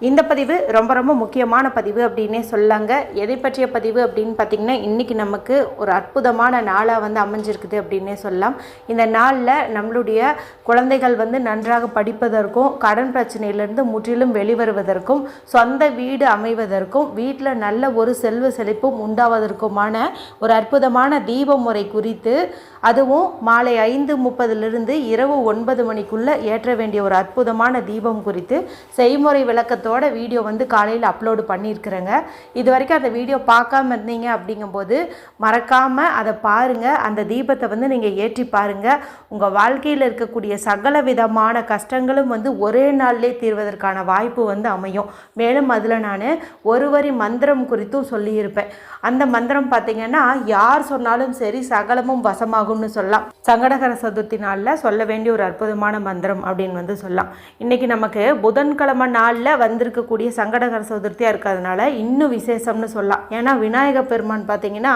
இந்த பதிவு ரொம்ப ரொம்ப முக்கியமான பதிவு அப்படின்னே சொல்லாங்க எதை பற்றிய பதிவு அப்படின்னு பார்த்திங்கன்னா இன்றைக்கி நமக்கு ஒரு அற்புதமான நாளாக வந்து அமைஞ்சிருக்குது அப்படின்னே சொல்லலாம். இந்த நாளில் நம்மளுடைய குழந்தைகள் வந்து நன்றாக படிப்பதற்கும் கடன் பிரச்சனையிலிருந்து முற்றிலும் வெளிவருவதற்கும் சொந்த வீடு அமைவதற்கும் வீட்டில் நல்ல ஒரு செல்வ செழிப்பும் உண்டாவதற்குமான ஒரு அற்புதமான தீப முறை குறித்து அதுவும் மாலை ஐந்து முப்பதுலேருந்து இரவு ஒன்பது மணிக்குள்ளே ஏற்ற வேண்டிய ஒரு அற்புதமான தீபம் குறித்து செய்முறை விளக்கத்தை வீடியோ வந்து காலையில் அப்லோடு பண்ணியிருக்கிறேங்க. இது வரைக்கும் அந்த வீடியோ பார்க்காம இருந்தீங்க அப்படிங்கும்போது மறக்காமல் அதை பாருங்கள் அந்த தீபத்தை வந்து நீங்கள் ஏற்றி பாருங்கள் உங்கள் வாழ்க்கையில் இருக்கக்கூடிய சகல விதமான கஷ்டங்களும் வந்து ஒரே நாள்லே தீர்வதற்கான வாய்ப்பு வந்து அமையும். மேலும் அதில் நான் ஒரு வரி மந்திரம் குறித்தும் சொல்லியிருப்பேன். அந்த மந்திரம் பார்த்தீங்கன்னா யார் சொன்னாலும் சரி சகலமும் வசமாகும்னு சொல்லலாம். சங்கடகர சதுர்த்தி நாளில் சொல்ல வேண்டிய ஒரு அற்புதமான மந்திரம் அப்படின்னு வந்து சொல்லலாம். இன்றைக்கி நமக்கு புதன்கிழமை நாளில் வந்து வந்திருக்கக்கூடிய சங்கடகர சதுர்த்தியாக இருக்கிறதுனால இன்னும் விசேஷம்னு சொல்லலாம். ஏன்னா விநாயக பெருமான் பார்த்தீங்கன்னா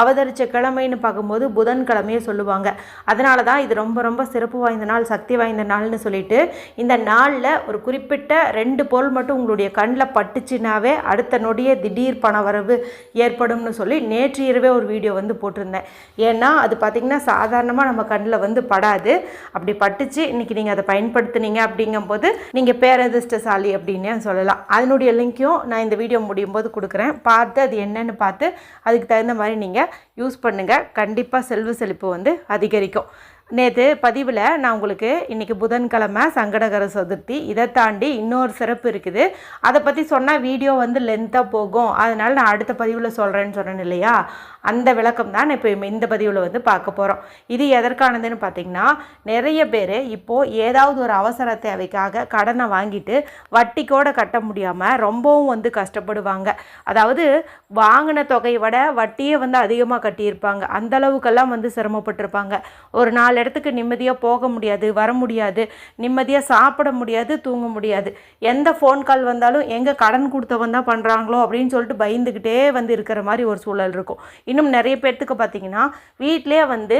அவதரித்த கிழமைன்னு பார்க்கும்போது புதன்கிழமையே சொல்லுவாங்க. அதனால தான் இது ரொம்ப ரொம்ப சிறப்பு வாய்ந்த நாள் சக்தி வாய்ந்த நாள்னு சொல்லிட்டு இந்த நாளில் ஒரு குறிப்பிட்ட ரெண்டு பொருள் மட்டும் உங்களுடைய கண்ணில் பட்டுச்சுனாவே அடுத்த நொடியே திடீர் பண வரவு ஏற்படும்னு சொல்லி நேற்று இரவே ஒரு வீடியோ வந்து போட்டிருந்தேன். ஏன்னா அது பார்த்திங்கன்னா சாதாரணமாக நம்ம கண்ணில் வந்து படாது. அப்படி பட்டுச்சு இன்றைக்கி நீங்கள் அதை பயன்படுத்துனீங்க அப்படிங்கும்போது நீங்கள் பேரதிர்ஷ்டசாலி அப்படின்னு சொல்லலாம். அதனுடைய லிங்க்கையும் நான் இந்த வீடியோ முடியும் போது கொடுக்குறேன். பார்த்து அது என்னன்னு பார்த்து அதுக்கு தகுந்த மாதிரி நீங்கள் யூஸ் பண்ணுங்கள் கண்டிப்பாக செல்வ செழிப்பு வந்து அதிகரிக்கும். நேற்று பதிவில் நான் உங்களுக்கு இன்றைக்கி புதன்கிழமை சங்கடகர சதுர்த்தி இதை தாண்டி இன்னொரு சிறப்பு இருக்குது. அதை பற்றி சொன்னால் வீடியோ வந்து லென்த்தாக போகும். அதனால் நான் அடுத்த பதிவில் சொல்கிறேன்னு சொன்னேன் இல்லையா? அந்த விளக்கம் தான் இப்போ இந்த பதிவில் வந்து பார்க்க போகிறோம் இது எதற்கானதுன்னு பார்த்தீங்கன்னா நிறைய பேர் இப்போது ஏதாவது ஒரு அவசர தேவைக்காக கடனை வாங்கிட்டு வட்டிக்கோட கட்ட முடியாமல் ரொம்பவும் வந்து கஷ்டப்படுவாங்க. அதாவது வாங்கின தொகையை விட வட்டியே வந்து அதிகமாக கட்டியிருப்பாங்க. அந்தளவுக்கெல்லாம் வந்து சிரமப்பட்டிருப்பாங்க. ஒரு நாள் நாலு இடத்துக்கு நிம்மதியாக போக முடியாது வர முடியாது நிம்மதியாக சாப்பிட முடியாது தூங்க முடியாது. எந்த ஃபோன் கால் வந்தாலும் எங்கே கடன் கொடுத்தவன் தான் பண்ணுறாங்களோ அப்படின்னு சொல்லிட்டு பயந்துக்கிட்டே வந்து இருக்கிற மாதிரி ஒரு சூழல் இருக்கும். இன்னும் நிறைய பேர்த்துக்கு பார்த்தீங்கன்னா வீட்டிலே வந்து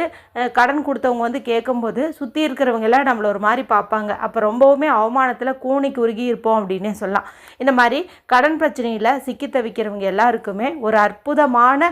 கடன் கொடுத்தவங்க வந்து கேட்கும்போது சுற்றி இருக்கிறவங்க எல்லாம் நம்மளை ஒரு மாதிரி பார்ப்பாங்க. அப்போ ரொம்பவுமே அவமானத்தில் கூணிக்கு உருகி இருப்போம் அப்படின்னே சொல்லலாம். இந்த மாதிரி கடன் பிரச்சனையில் சிக்கி தவிக்கிறவங்க எல்லாருக்குமே ஒரு அற்புதமான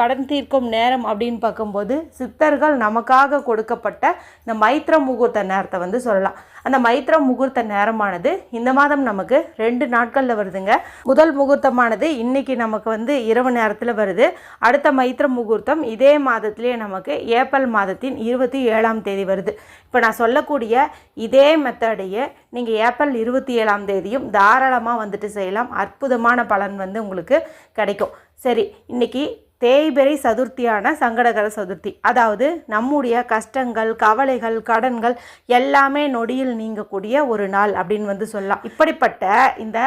கடன் தீர்க்கும் நேரம் அப்படின்னு பார்க்கும்போது சித்தர்கள் நமக்காக கூட கொடுக்கப்பட்ட இந்த மைத்ர முகூர்த்த நேரத்தை வந்து சொல்லலாம். அந்த மைத்ர முகூர்த்த நேரமானது இந்த மாதம் நமக்கு ரெண்டு நாட்களில் வருதுங்க. முதல் முகூர்த்தமானது இன்னைக்கு நமக்கு வந்து இரவு நேரத்தில் வருது. அடுத்த மைத்ர முகூர்த்தம் இதே மாதத்திலே நமக்கு ஏப்ரல் மாதத்தின் இருபத்தி ஏழாம் தேதி வருது. இப்போ நான் சொல்லக்கூடிய இதே மெத்தடையே நீங்கள் ஏப்ரல் இருபத்தி ஏழாம் தேதியும் தாராளமாக வந்துட்டு செய்யலாம். அற்புதமான பலன் வந்து உங்களுக்கு கிடைக்கும். சரி இன்னைக்கு தேய்பிறை சதுர்த்தியான சங்கடகர சதுர்த்தி. அதாவது நம்முடைய கஷ்டங்கள் கவலைகள் கடன்கள் எல்லாமே நொடியில் நீங்கக்கூடிய ஒரு நாள் அப்படின்னு வந்து சொல்லலாம். இப்படிப்பட்ட இந்த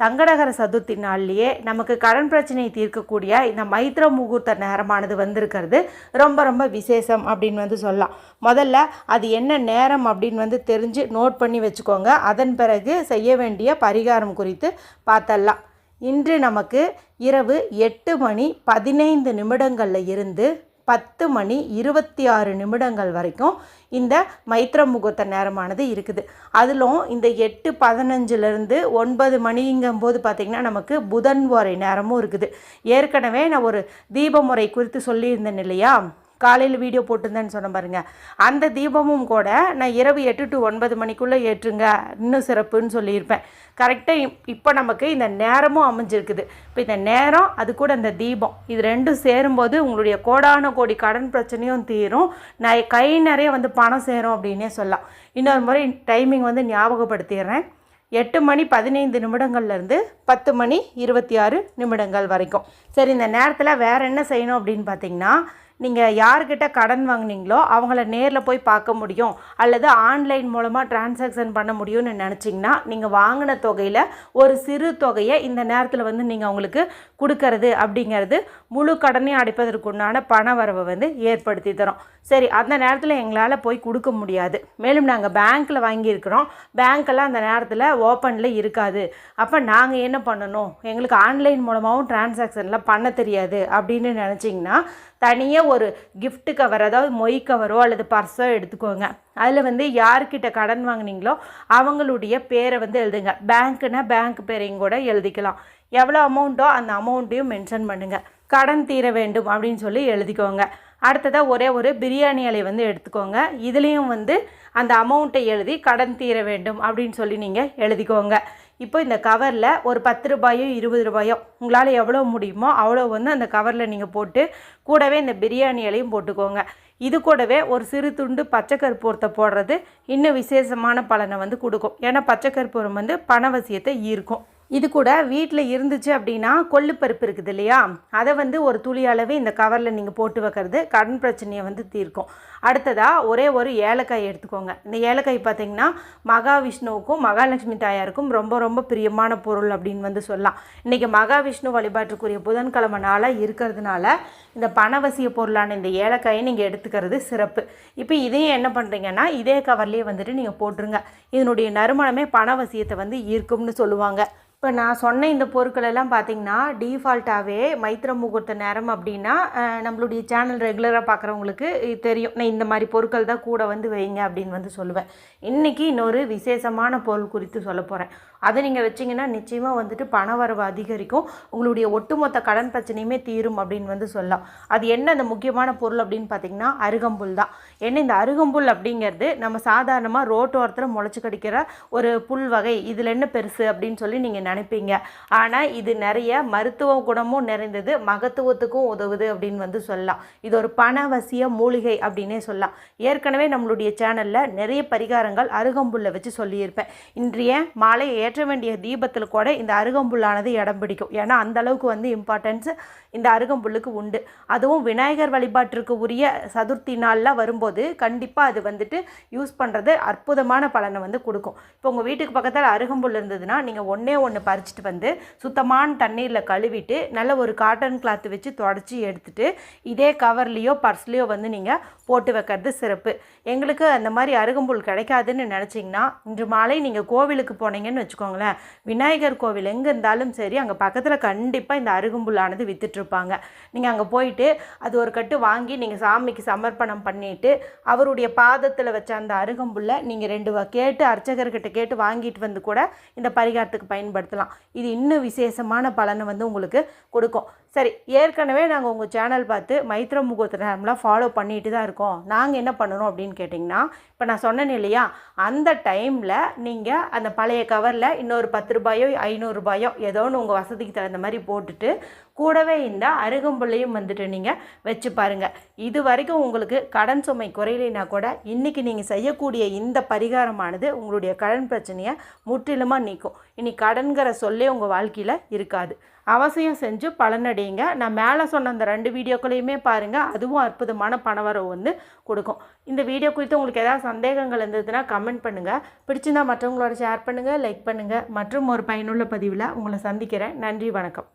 சங்கடகர சதுர்த்தி நாள்லேயே நமக்கு கடன் பிரச்சனையை தீர்க்கக்கூடிய இந்த மைத்ர முகூர்த்த நேரமானது வந்திருக்கிறது. ரொம்ப ரொம்ப விசேஷம் அப்படின்னு வந்து சொல்லலாம். முதல்ல அது என்ன நேரம் அப்படின்னு வந்து தெரிஞ்சு நோட் பண்ணி வச்சுக்கோங்க. அதன் பிறகு செய்ய வேண்டிய பரிகாரம் குறித்து பார்த்தரலாம் இன்று நமக்கு இரவு எட்டு மணி பதினைந்து நிமிடங்களில் இருந்து பத்து மணி இருபத்தி ஆறு நிமிடங்கள் வரைக்கும் இந்த மைத்ர முகூர்த்த நேரமானது இருக்குது. அதிலும் இந்த எட்டு பதினஞ்சுலேருந்து ஒன்பது மணிங்கும்போது பார்த்திங்கன்னா நமக்கு புதன் முறை நேரமும் இருக்குது. ஏற்கனவே நான் ஒரு தீப முறை குறித்து சொல்லியிருந்தேன் இல்லையா? காலையில் வீடியோ போட்டிருந்தேன்னு சொன்ன பாருங்க. அந்த தீபமும் கூட நான் இரவு எட்டு டு ஒன்பது மணிக்குள்ளே ஏற்றுங்க. இன்னும் சிறப்புன்னு சொல்லியிருப்பேன். கரெக்டாக இப்போ நமக்கு இந்த நேரமும் அமைஞ்சிருக்குது. இப்போ இந்த நேரம் அது கூட இந்த தீபம். இது ரெண்டும் சேரும்போது உங்களுடைய கோடான கோடி கடன் பிரச்சனையும் தீரும். நான் கை நிறைய வந்து பணம் சேரும் அப்படின்னே சொல்லலாம். இன்னொரு முறை டைமிங் வந்து ஞாபகப்படுத்திடுறேன். எட்டு மணி பதினைந்து நிமிடங்கள்லேருந்து பத்து மணி இருபத்தி ஆறு நிமிடங்கள் வரைக்கும். சரி இந்த நேரத்தில் வேறு என்ன செய்யணும் அப்படின்னு பார்த்தீங்கன்னா நீங்கள் யார்கிட்ட கடன் வாங்குனீங்களோ அவங்கள நேரில் போய் பார்க்க முடியும். அல்லது ஆன்லைன் மூலமாக டிரான்சாக்ஷன் பண்ண முடியும்னு நினச்சிங்கன்னா நீங்கள் வாங்கின தொகையில் ஒரு சிறு தொகையை இந்த நேரத்தில் வந்து நீங்கள் அவங்களுக்கு கொடுக்கறது அப்படிங்கிறது முழு கடனையும் அடைப்பதற்குண்டான பண வரவை வந்து ஏற்படுத்தி தரும். சரி அந்த நேரத்தில் எங்களால் போய் கொடுக்க முடியாது. மேலும் நாங்கள் பேங்க்கில் வாங்கியிருக்கிறோம். பேங்க்கெல்லாம் அந்த நேரத்தில் ஓப்பனில் இருக்காது. அப்போ நாங்கள் என்ன பண்ணணும்? எங்களுக்கு ஆன்லைன் மூலமாகவும் டிரான்சாக்ஷன்லாம் பண்ண தெரியாது அப்படின்னு நினச்சிங்கன்னா தனியாக ஒரு கிஃப்ட் கவர் அதாவது மொய் கவரோ அல்லது பர்ஸோ எடுத்துக்கோங்க. அதில் வந்து யார்கிட்ட கடன் வாங்குனீங்களோ அவங்களுடைய பேரை வந்து எழுதுங்க. பேங்க்குனா பேங்க் பேரையும் கூட எழுதிக்கலாம். எவ்வளோ அமௌண்ட்டோ அந்த அமௌண்ட்டையும் மென்ஷன் பண்ணுங்கள் கடன் தீர வேண்டும் அப்படின்னு சொல்லி எழுதிக்கோங்க. அடுத்ததாக ஒரே ஒரு பிரியாணி இலை வந்து எடுத்துக்கோங்க. இதுலேயும் வந்து அந்த அமௌண்ட்டை எழுதி கடன் தீர வேண்டும் அப்படின்னு சொல்லி நீங்கள் எழுதிக்கோங்க. இப்போ இந்த கவரில் ஒரு பத்து ரூபாயோ இருபது ரூபாயோ உங்களால் எவ்வளோ முடியுமோ அவ்வளோ வந்து அந்த கவரில் நீங்கள் போட்டு கூடவே இந்த பிரியாணி இலையும் போட்டுக்கோங்க. இது கூடவே ஒரு சிறு துண்டு பச்சை கற்பூரத்தை போடுறது இன்னும் விசேஷமான பலனை வந்து கொடுக்கும். ஏன்னா பச்சை கற்பூரம் வந்து பணவசியத்தை ஈர்க்கும். இது கூட வீட்டில் இருந்துச்சு அப்படின்னா கொள்ளுப்பருப்பு இருக்குது இல்லையா? அதை வந்து ஒரு துளி அளவு இந்த கவரில் நீங்கள் போட்டு வைக்கிறது கடன் பிரச்சனையை வந்து தீர்க்கும். அடுத்ததாக ஒரே ஒரு ஏலக்காய் எடுத்துக்கோங்க. இந்த ஏலக்காய் பார்த்தீங்கன்னா மகாவிஷ்ணுவுக்கும் மகாலட்சுமி தாயாருக்கும் ரொம்ப ரொம்ப பிரியமான பொருள் அப்படின்னு வந்து சொல்லலாம். இன்றைக்கி மகாவிஷ்ணு வழிபாட்டுக்குரிய புதன்கிழமை நாளாக இருக்கிறதுனால இந்த பணவசிய பொருளான இந்த ஏலக்காயை நீங்கள் எடுத்துக்கிறது சிறப்பு. இப்போ இதையும் என்ன பண்ணுறீங்கன்னா இதே கவர்லேயே வந்துட்டு நீங்கள் போட்டுருங்க. இதனுடைய நறுமணமே பணவசியத்தை வந்து ஈர்க்கும்னு சொல்லுவாங்க. இப்போ நான் சொன்ன இந்த பொருட்கள் எல்லாம் பார்த்தீங்கன்னா டீஃபால்ட்டாகவே மைத்திர முகூர்த்த நேரம் அப்படின்னா நம்மளுடைய சேனல் ரெகுலராக பார்க்குறவங்களுக்கு தெரியும். நான் இந்த மாதிரி பொருட்கள் தான் கூட வந்து வைங்க அப்படின்னு வந்து சொல்லுவேன். இன்றைக்கி இன்னொரு விசேஷமான பொருள் குறித்து சொல்ல போகிறேன் அதை நீங்கள் வச்சிங்கன்னா நிச்சயமாக வந்துட்டு பண வரவு அதிகரிக்கும். உங்களுடைய ஒட்டுமொத்த கடன் பிரச்சனையுமே தீரும் அப்படின்னு வந்து சொல்லலாம். அது என்ன அந்த முக்கியமான பொருள் அப்படின்னு பார்த்தீங்கன்னா அருகம்புல் தான். ஏன்னா இந்த அருகம்புல் அப்படிங்கிறது நம்ம சாதாரணமாக ரோட்டோரத்தில் முளைச்சி கடிக்கிற ஒரு புல் வகை. இதில் என்ன பெருசு அப்படின்னு சொல்லி நீங்கள் நினைப்பீங்க. ஆனால் இது நிறைய மருத்துவ குணமும் நிறைந்தது மகத்துவத்துக்கும் உதவுது அப்படின்னு வந்து சொல்லலாம். இது ஒரு பணவசிய மூலிகை அப்படின்னே சொல்லலாம். ஏற்கனவே நம்மளுடைய சேனலில் நிறைய பரிகாரங்கள் அருகம்புல்லை வச்சு சொல்லியிருப்பேன். இன்றைய மாலை ஏற்ற வேண்டிய தீபத்தில் கூட இந்த அருகம்புல்லானது இடம் பிடிக்கும். ஏன்னா அந்த அளவுக்கு வந்து இம்பார்ட்டன்ஸ் இந்த அருகம்புல்லுக்கு உண்டு. அதுவும் விநாயகர் வழிபாட்டிற்கு உரிய சதுர்த்தி நாளில் வரும்போது கண்டிப்பாக அது வந்துட்டு யூஸ் பண்ணுறது அற்புதமான பலனை வந்து கொடுக்கும். இப்போ உங்கள் வீட்டுக்கு பக்கத்தில் அருகம்புல் இருந்ததுன்னா நீங்கள் ஒன்றே ஒன்று பறிச்சுட்டு வந்து சுத்தமான தண்ணீரில் கழுவிட்டு நல்ல ஒரு காட்டன் கிளாத் வச்சு தொடச்சி எடுத்துட்டு இதே கவர்லேயோ பர்ஸ்லேயோ வந்து நீங்கள் போட்டு வைக்கிறது சிறப்பு. எங்களுக்கு அந்த மாதிரி அருகம்புல் கிடைக்காதுன்னு நினச்சிங்கன்னா இன்று மாலை நீங்கள் கோவிலுக்கு போனீங்கன்னு வச்சுக்கோங்களேன். விநாயகர் கோவில் எங்கே இருந்தாலும் சரி அங்கே பக்கத்தில் கண்டிப்பாக இந்த அருகம்புல்லானது விற்றுட்ருப்பாங்க நீங்கள் அங்கே போயிட்டு அது ஒரு கட்டு வாங்கி நீங்கள் சாமிக்கு சமர்ப்பணம் பண்ணிவிட்டு அவருடைய பாதத்தில் வச்ச அந்த அருகம்புல்லை நீங்கள் ரெண்டு கேட்டு அர்ச்சகர்கிட்ட கேட்டு வாங்கிட்டு வந்து கூட இந்த பரிகாரத்துக்கு பயன்படுத்தலாம். இது இன்னும் விசேஷமான பலனை வந்து உங்களுக்கு கொடுக்கும். சரி ஏற்கனவே நாங்கள் உங்கள் சேனல் பார்த்து மைத்ர முகூர்த்த நேரம்லாம் ஃபாலோ பண்ணிட்டு தான் இருக்கோம். நாங்கள் என்ன பண்ணணும் அப்படின்னு கேட்டிங்கன்னா இப்போ நான் சொன்னேன் இல்லையா அந்த டைமில் நீங்கள் அந்த பழைய கவரில் இன்னொரு பத்து ரூபாயோ ஐநூறுரூபாயோ ஏதோ ஒன்று உங்கள் வசதிக்கு தகுந்த மாதிரி போட்டுட்டு கூடவே இந்த அருகம்புள்ளையும் வந்துட்டு நீங்கள் வச்சு பாருங்கள் இது வரைக்கும் உங்களுக்கு கடன் சுமை குறையலைனா கூட இன்றைக்கி நீங்கள் செய்யக்கூடிய இந்த பரிகாரமானது உங்களுடைய கடன் பிரச்சனையை முற்றிலுமாக நீக்கும். இனி கடன்கிற சொல்லே உங்கள் வாழ்க்கையில் இருக்காது. அவசியம் செஞ்சு செய்யுங்க. நான் மேலே சொன்ன அந்த ரெண்டு வீடியோக்களையுமே பாருங்கள் அதுவும் அற்புதமான பணவரவு வந்து கொடுக்கும். இந்த வீடியோ குறித்து உங்களுக்கு ஏதாவது சந்தேகங்கள் இருந்ததுன்னா கமெண்ட் பண்ணுங்கள் பிடிச்சிருந்தா மற்றவங்களோட ஷேர் பண்ணுங்கள் லைக் பண்ணுங்கள் மற்றும் ஒரு பயனுள்ள பதிவில் உங்களை சந்திக்கிறேன். நன்றி வணக்கம்.